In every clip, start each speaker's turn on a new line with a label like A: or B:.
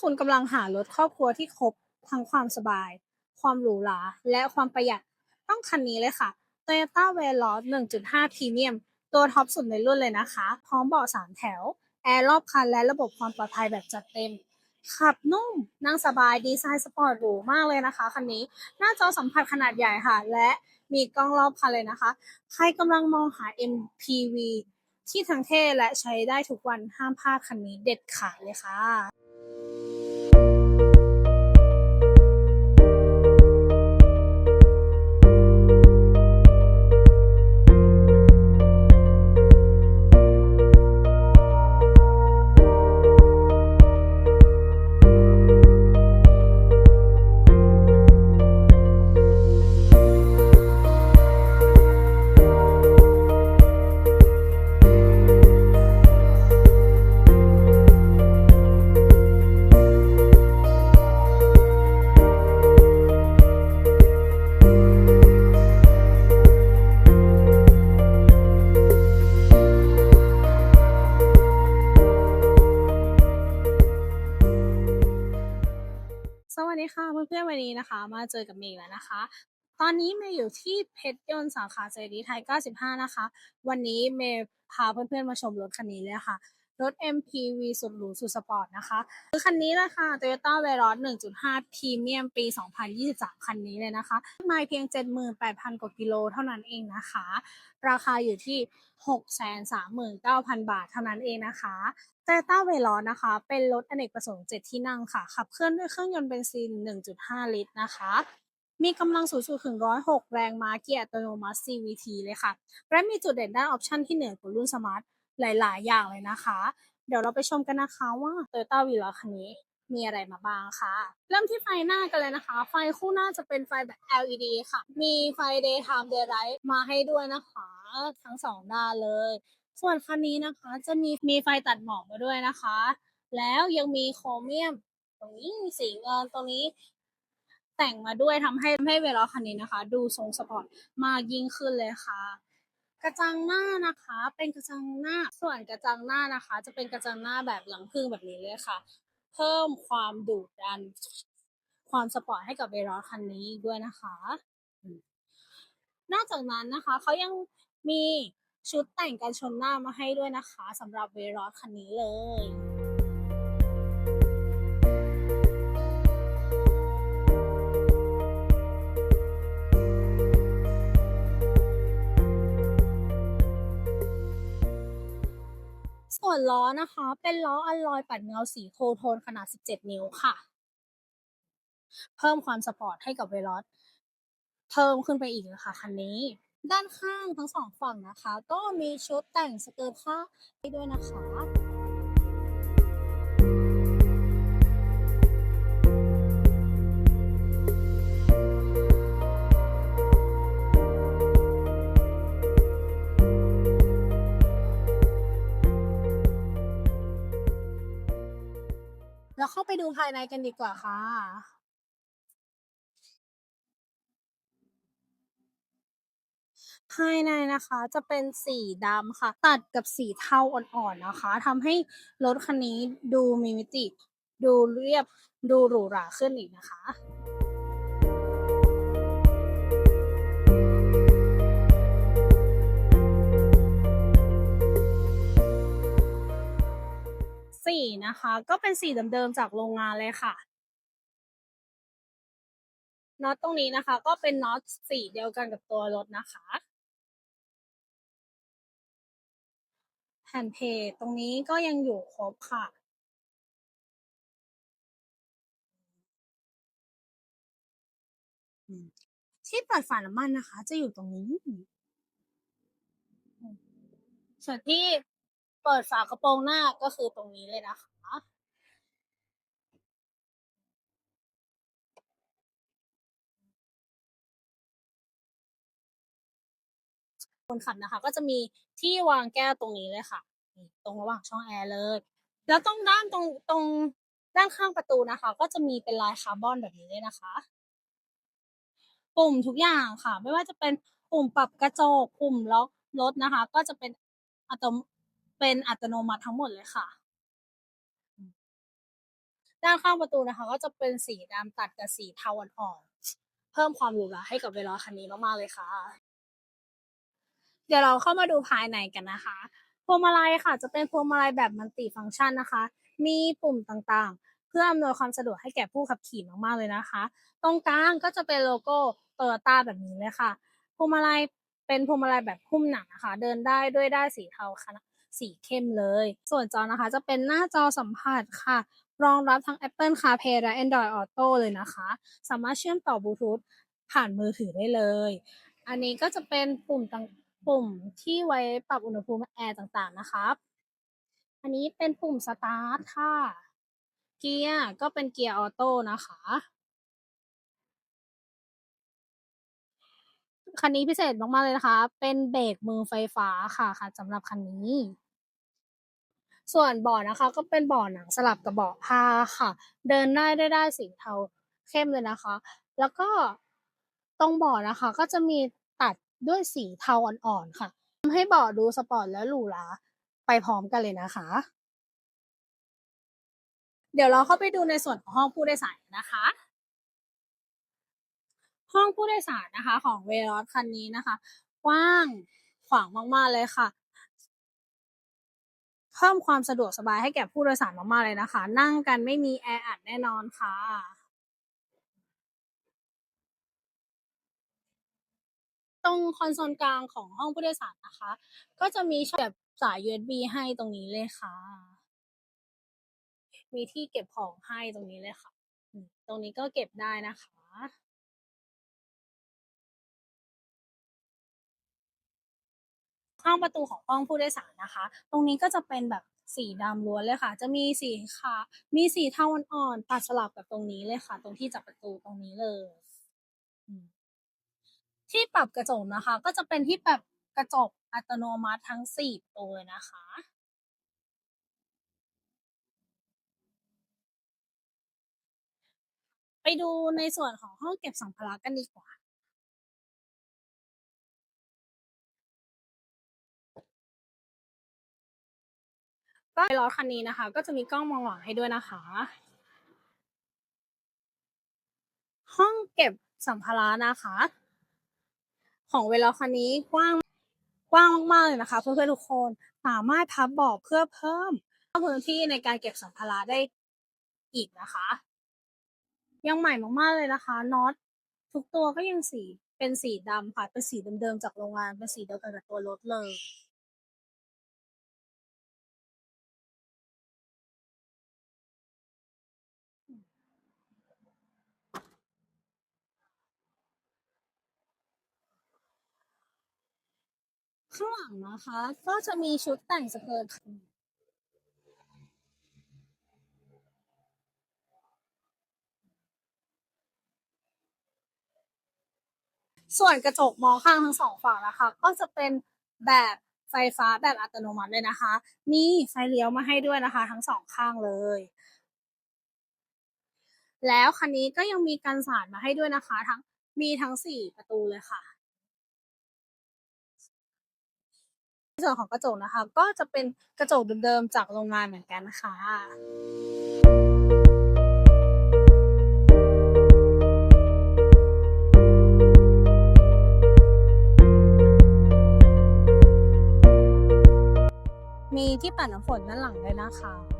A: คุณกำลังหารถครอบครัวที่ครบทั้งความสบาย ความหรูหรา และความประหยัด ต้องคันนี้เลยค่ะ Toyota Veloz 1.5 Premium ตัวท็อปสุดในรุ่นเลยนะคะ พร้อมเบาะสามแถว แอร์รอบคันและระบบความปลอดภัยแบบจัดเต็ม ขับนุ่ม นั่งสบาย ดีไซน์สปอร์ตหรูมากเลยนะคะคันนี้ หน้าจอสัมผัสขนาดใหญ่ค่ะ และมีกล้องรอบคันเลยนะคะ ใครกำลังมองหา MPV ที่ทั้งเท่และใช้ได้ทุกวันห้ามพลาดคันนี้เด็ดขาดเลยค่ะ วันนี้นะคะ มาเจอกับเมย์แล้วนะคะ ตอนนี้เมย์อยู่ที่เพชรยนต์สาขาเจดีไทย 95 นะคะ วันนี้เมย์พาเพื่อนๆมาชมรถคันนี้เลยค่ะ รถ MPV สุดหรูสุดสปอร์ตนะคะคือคันนี้เลยค่ะ Toyota Veloz 1.5 Premium ปี 2023 คันนี้เลยนะคะไม่เพียง 78,000 กว่ากิโลเท่านั้นเองนะคะ ราคาอยู่ที่ 639,000 บาทเท่านั้นเองนะคะ Toyota Veloz นะคะ เป็นรถอเนกประสงค์ 7 ที่นั่งค่ะ ขับเคลื่อนด้วยเครื่องยนต์เบนซิน 1.5 ลิตรนะคะ มีกำลังสูงสุดถึง 106 แรงม้าเกียร์อัตโนมัติ CVT เลยค่ะ และมีจุดเด่นด้านออปชันที่เหนือกว่ารุ่นสมาร์ท หลาย ๆ อย่างเลยนะคะ เดี๋ยวเราไปชมกันนะคะว่า Toyota Veloz คันนี้มีอะไรมาบ้างค่ะ เริ่มที่ไฟหน้ากันเลยนะคะ ไฟคู่หน้าจะเป็นไฟแบบ LED ค่ะ มีไฟ daytime daylight มาให้ด้วยนะคะ ทั้งสองด้านเลย ส่วนคันนี้นะคะจะมีมีไฟตัดหมอกมาด้วยนะคะ แล้วยังมีโครเมียม ตรงนี้สีเงินตรงนี้ แต่งมาด้วยทำให้ให้เวลาคันนี้นะคะ ดูทรงสปอร์ตมากยิ่งขึ้นเลยค่ะ กระจังหน้านะคะ เป็นกระจังหน้า ส่วนกระจังหน้านะคะ จะเป็นกระจังหน้าแบบหลังพึ่งแบบนี้เลยค่ะ เพิ่มความดุดัน ความสปอร์ตให้กับเวรอคันนี้ด้วยนะคะ นอกจากนั้นนะคะเขายังมีชุดแต่งกันชนหน้ามาให้ด้วยนะคะสำหรับเวรอคันนี้เลย ส่วนล้อนะคะ เป็นล้ออัลลอยปัดเงาสีโคโทนขนาด 17 นิ้วค่ะ เพิ่มความสปอร์ตให้กับเวลอสเพิ่มขึ้นไปอีกเลยค่ะคันนี้ด้านข้างทั้งสองฝั่งนะคะ ก็มีชุดแต่งสเกิร์ตข้าให้ด้วยนะคะ แล้วเข้าไปดูภายในกันดีกว่าค่ะ ภายในนะคะจะเป็นสีดำค่ะ ตัดกับสีเทาอ่อนๆนะคะทำให้รถคันนี้ดูมีมิติ ดูเรียบดูหรูหราขึ้นอีกนะคะ สีนะคะ ก็เป็นสีเดิมๆจากโรงงานเลยค่ะน็อตตรงนี้นะคะ ก็เป็นน็อตสีเดียวกันกับตัวรถนะคะ แผ่นเพจตรงนี้ก็ยังอยู่ครบค่ะที่เปิดฝาน้ำมันนะคะ จะอยู่ตรงนี้ส่วนที่ เปิดฝากระโปรงหน้าก็คือตรงนี้เลยนะคะ คนขับนะคะ ก็จะมีที่วางแก้วตรงนี้เลยค่ะ ตรงระหว่างช่องแอร์เลย แล้วตรงด้านตรงตรงด้านข้างประตูนะคะ ก็จะมีเป็นลายคาร์บอนแบบนี้เลยนะคะ ปุ่มทุกอย่างค่ะ ไม่ว่าจะเป็นปุ่มปรับกระจกปุ่มล็อกรถนะคะ ก็จะเป็นอัตโเป็นอัตโนมัติทั้งหมดเลยค่ะ ด้านข้างประตูนะคะ ก็จะเป็นสีดำตัดกับสีเทาอ่อนๆเพิ่มความหรูหราให้กับเวลอคันนี้มากๆเลยค่ะ เดี๋ยวเราเข้ามาดูภายในกันนะคะพวงมาลัยค่ะ จะเป็นพวงมาลัยแบบมัลติฟังก์ชันนะคะ มีปุ่มต่างๆ เพื่ออำนวยความสะดวกให้แก่ผู้ขับขี่มากๆเลยนะคะ ตรงกลางก็จะเป็นโลโก้ Toyota แบบนี้เลยค่ะพวงมาลัยเป็นพวงมาลัยแบบหุ้มหนังนะคะ เดินได้ด้วยด้ายสีเทาค่ะ สีเข้มเลย ส่วนจอนะคะจะเป็นหน้าจอสัมผัสค่ะ รองรับทั้ง Apple CarPlay และ Android Auto เลยนะคะ สามารถเชื่อมต่อบลูทูธผ่านมือถือได้เลย อันนี้ก็จะเป็นปุ่มต่างปุ่มที่ไว้ปรับอุณหภูมิแอร์ต่างๆนะครับ อันนี้เป็นปุ่มสตาร์ทค่ะ เกียร์ก็เป็นเกียร์ออโต้นะคะคันนี้พิเศษมากๆเลยนะคะ เป็นเบรกมือไฟฟ้าค่ะค่ะสำหรับคันนี้ ส่วนเบาะนะคะก็เป็นเบาะหนังสลับกับเบาะผ้าค่ะ เดินได้ด้วยด้สีเทาเข้มเลยนะคะ แล้วก็ตรงเบาะนะคะก็จะมีตัดด้วยสีเทาอ่อนๆค่ะทำให้เบาะดูสปอร์ตและหรูหราไปพร้อมกันเลยนะคะ เดี๋ยวเราเข้าไปดูในส่วนของห้องผู้โดยสารนะคะ ห้องผู้โดยสารนะคะ ของ Veloz คันนี้นะคะกว้างขวางมากๆเลยค่ะ เพิ่มความสะดวกสบายให้แก่ผู้โดยสารมากๆเลยนะคะ นั่งกันไม่มีแออัดแน่นอนค่ะตรงคอนโซลกลางของห้องผู้โดยสารนะคะ ก็จะมีช่องเสียบสาย USB ให้ตรงนี้เลยค่ะ มีที่เก็บของให้ตรงนี้เลยค่ะ ตรงนี้ก็เก็บได้นะคะ ข้างประตูของห้องผู้โดยสารนะคะ ตรงนี้ก็จะเป็นแบบสีดำล้วนเลยค่ะ จะมีสีขาวมีสีเทาอ่อนๆตัดสลับกับตรงนี้เลยค่ะ ตรงที่จับประตูตรงนี้เลย ที่ปรับกระจกนะคะ ก็จะเป็นที่ปรับกระจกอัตโนมัติทั้ง4ประตูเลยนะคะ ไปดูในส่วนของห้องเก็บสัมภาระกันดีกว่า ก็ Veloz คันนี้นะคะ ก็จะมีกล้องมองหลังให้ด้วยนะคะ ห้องเก็บสัมภาระนะคะ ของ Veloz คันนี้กว้างกว้างมากๆเลยนะคะเพื่อนๆทุกคนสามารถพับเบาะเพื่อเพิ่มพื้นที่ในการเก็บสัมภาระได้อีกนะคะ ยังใหม่มากๆเลยนะคะน็อตทุกตัวก็ยังสีเป็นสีดำค่ะเป็นสีเดิมๆจากโรงงานเป็นสีเดียวกันกับตัวรถเลย ข้างหลังนะคะ ก็จะมีชุดแต่งสเกิร์ตส่วนกระจกมองข้างทั้ง2ฝั่งนะคะ ก็จะเป็นแบบไฟฟ้าแบบอัตโนมัติเลยนะคะ มีไฟเลี้ยวมาให้ด้วยนะคะ ทั้ง2ข้างเลย แล้วคันนี้ก็ยังมีกันสาดมาให้ด้วยนะคะ ทั้งมีทั้ง4ประตูเลยค่ะ ในส่วนของกระจกนะคะ ก็จะเป็นกระจกเดิมๆจากโรงงานเหมือนกันค่ะมีที่ปั่น้ำฝนด้านหลังด้วยนะคะ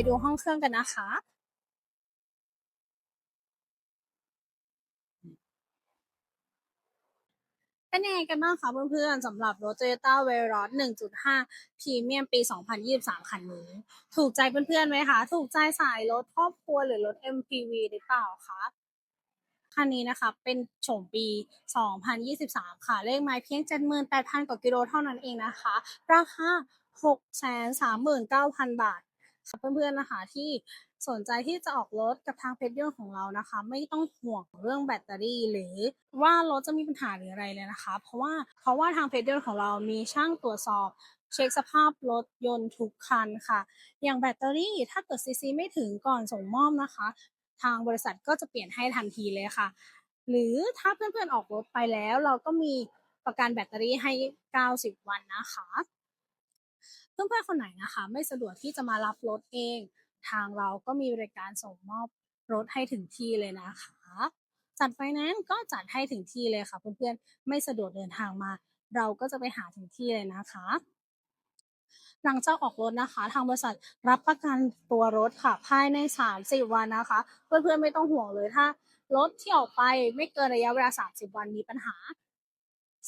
A: ไปดูห้องเครื่องกันนะคะ เป็นยังไงกันบ้างคะเพื่อนๆสำหรับรถ Toyota Veloz 1.5 Premium ปี 2023 คันนี้ ถูกใจเพื่อนๆไหมคะ ถูกใจสายรถครอบครัวหรือรถ MPV หรือเปล่าคะคันนี้นะคะเป็นโฉมปี 2023 ค่ะ เลขไมล์เพียง 78,000 กว่ากิโลเท่านั้นเองนะคะ ราคา 639,000 บาท เพื่อนๆนะคะที่สนใจที่จะออกรถกับทางเพชรยนต์ของเรานะคะ ไม่ต้องห่วงเรื่องแบตเตอรี่ หรือว่ารถจะมีปัญหาหรืออะไรเลยนะคะ เพราะว่าเพราะว่าทางเพชรยนต์ของเรามีช่างตรวจสอบเช็กสภาพรถยนต์ทุกคันค่ะ อย่างแบตเตอรี่ถ้าเกิดซีซีไม่ถึงก่อนส่งมอบนะคะ ทางบริษัทก็จะเปลี่ยนให้ทันทีเลยค่ะ หรือถ้าเพื่อนๆออกรถไปแล้ว เราก็มีประกันแบตเตอรี่ให้ 90 วันนะคะ เพื่อนๆคนไหนนะคะ ไม่สะดวกที่จะมารับรถเอง ทางเราก็มีบริการส่งมอบรถให้ถึงที่เลยนะคะจัดไฟแนนซ์ก็จัดให้ถึงที่เลยค่ะ เพื่อนๆไม่สะดวกเดินทางมา เราก็จะไปหาถึงที่เลยนะคะ หลังจากออกรถนะคะ ทางบริษัทรับประกันตัวรถค่ะภายใน30วันนะคะ เพื่อนๆไม่ต้องห่วงเลยถ้ารถที่ออกไปไม่เกินระยะเวลา 30 วันมีปัญหา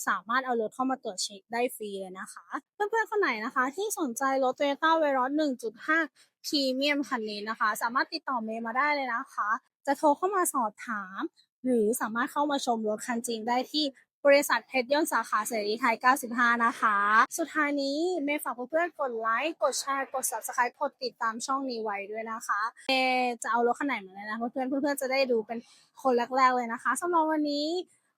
A: สามารถเอารถเข้ามาตรวจเช็คได้ฟรีเลยนะคะ เพื่อนๆคนไหนนะคะ ที่สนใจรถ Toyota Veloz 1.5 Premium คันนี้นะคะ สามารถติดต่อเมย์มาได้เลยนะคะ จะโทรเข้ามาสอบถาม หรือสามารถเข้ามาชมรถคันจริงได้ที่บริษัทเพชรยนสาขาเสรีไทย 95 นะคะ สุดท้ายนี้เมย์ฝากเพื่อนๆกดไลค์ กดแชร์ กด Subscribe กดติดตามช่องนี้ไว้ด้วยนะคะ เมย์จะเอารถคันไหนมาเลยนะเพื่อนๆเพื่อนๆจะได้ดูเป็นคนแรกๆเลยนะคะสำหรับวันนี้